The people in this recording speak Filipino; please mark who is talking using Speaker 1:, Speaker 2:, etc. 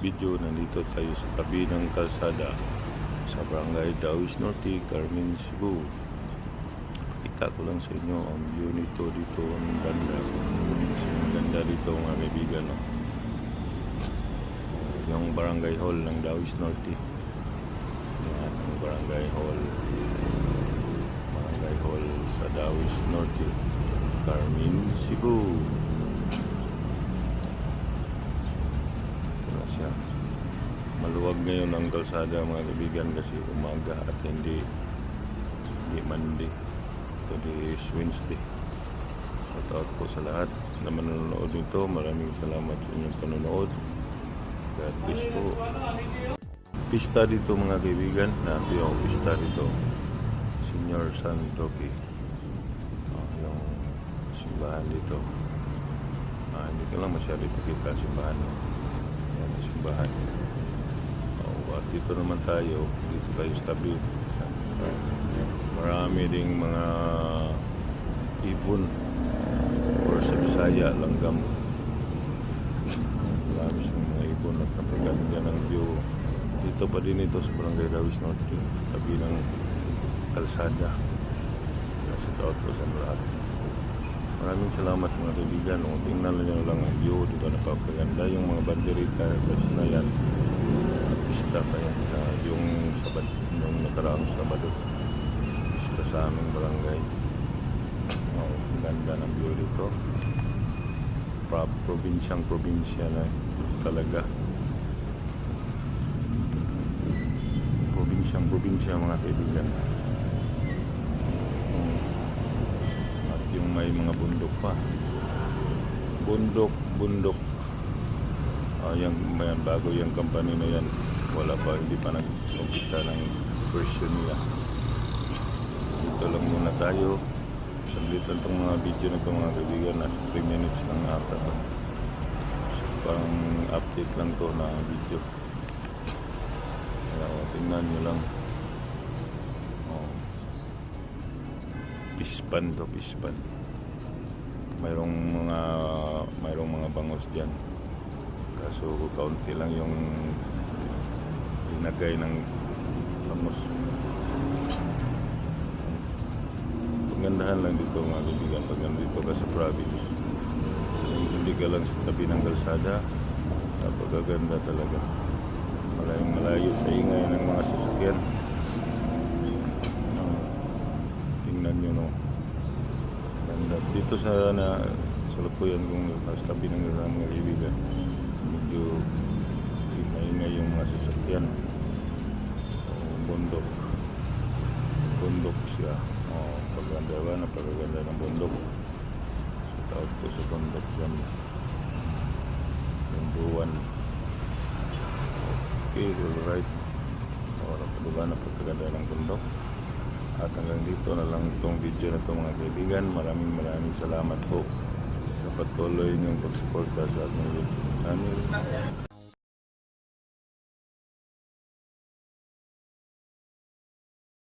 Speaker 1: video. Nandito tayo sa tabi ng kalsada sa Barangay Dawis Norte, Carmen, Cebu. Kita ko lang sa inyo ang view nito dito ang ganda. Kasi maganda dito mga kaibigan. Yung Barangay Hall ng Dawis Norte. Yan ang Barangay Hall. Barangay Hall sa Dawis Norte, Carmen, Cebu. Siya. Maluwag ngayon ang kalsada mga kaibigan kasi umaga at hindi hindi Monday. Today is Wednesday. Shout out po sa lahat na manonood nito. Maraming salamat sa inyong panonood. God bless po. Pista dito mga kaibigan. Nato yung pista dito. Senior San Roque. Ah, yung simbahan dito. Ah, hindi ko lang masyado ipakita ang simbahan. no? Simbahan. Oh, at dito naman tayo. Dito tayo sa. Marami ding mga ibon or sa Bisaya, langgam. Marami siyang mga ibon at napaganda ng view. Dito pa din ito sa Barangay Dawis Norte. Tabi ng kalsada. Nasa taot ko sa lahat. Maraming salamat mga kaibigan. Kung tingnan nyo lang ang view, di ba yung mga banderita kasi na yan. Pista kaya sa yung sabad, yung nakaraang sabado. Pista sa aming barangay. Oh, ang ganda ng view dito. Pra, probinsyang probinsya na talaga. Probinsyang probinsya mga kaibigan. May mga bundok pa. Bundok, bundok. Ah, yung may bago yung company na yan. Wala pa, hindi pa nag-umpisa ng version nila. Dito lang muna tayo. Saglit lang itong mga video na mga kaibigan. Nasa 3 minutes lang ata. So, parang update lang to na video. Kaya oh, tingnan nyo lang. Oh. Pispan to, pispan. Mayroong mga mayroong mga bangos diyan. Kaso kaunti lang yung linagay ng bangos. Pagandahan lang dito mga kaibigan pag nandito ka sa province. Hindi ka lang sa tabi ng kalsada. Napagaganda talaga. Malayong malayo sa ingay ng mga sasakyan. Tingnan nyo no. Ganda. Dito sa na sa Lupuyan kung nasa ng mga kaibigan. Medyo ingay yung mga sasakyan. Oh, bundok. Bundok siya. Oh, paganda ba? Napagaganda ng bundok. Sa tawag ko sa bundok yan. Yung buwan. Okay, alright. O, diba, napagkaganda ng bundok. At hanggang dito na lang itong video na ito mga kaibigan. Maraming maraming salamat po sa patuloy niyong pagsuporta sa ating YouTube channel.